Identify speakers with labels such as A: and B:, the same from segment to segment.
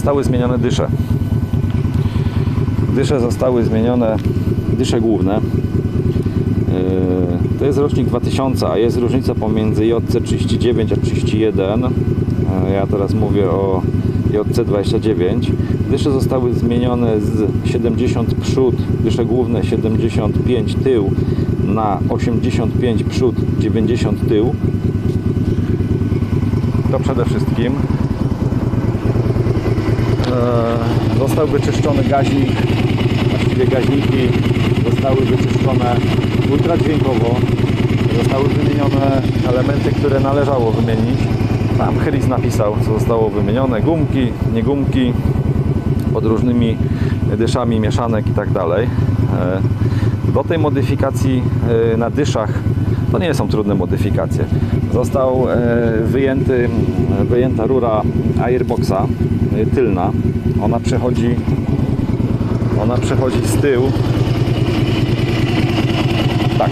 A: zostały zmienione dysze. Dysze zostały zmienione, dysze główne. Yy, To jest rocznik 2000, a jest różnica pomiędzy JC39 a 31. Yy, Ja teraz mówię o JC29. Dysze zostały zmienione z 70 przód, dysze główne 75 tył na 85 przód, 90 tył. To przede wszystkim. Został wyczyszczony gaźnik, właściwie gaźniki zostały wyczyszczone ultradźwiękowo. Zostały wymienione elementy, które należało wymienić. Tam Chris napisał, co zostało wymienione. Gumki, nie gumki, pod różnymi dyszami mieszanek i tak dalej. E, Do tej modyfikacji e, na dyszach to nie są trudne modyfikacje. Został e, wyjęty, wyjęta rura airboxa tylna. Ona przechodzi ona przechodzi z tyłu. Tak.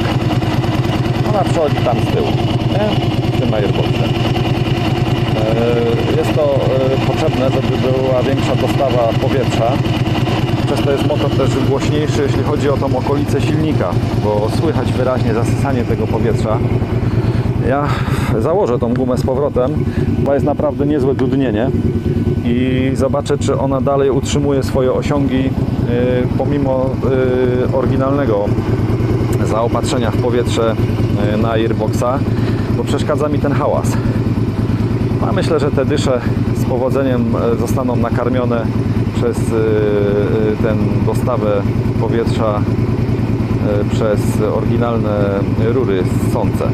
A: Ona przechodzi tam z tyłu. Nie? W tym airboxie. Jest to potrzebne, żeby była większa dostawa powietrza. Przez to jest motor też głośniejszy, jeśli chodzi o tą okolicę silnika, bo słychać wyraźnie zasysanie tego powietrza. Ja założę tą gumę z powrotem, bo jest naprawdę niezłe dudnienie i zobaczę, czy ona dalej utrzymuje swoje osiągi y, pomimo y, oryginalnego zaopatrzenia w powietrze y, na airboxa, bo przeszkadza mi ten hałas. A myślę, że te dysze z powodzeniem e, zostaną nakarmione przez e, e, tę dostawę powietrza przez oryginalne rury ssące.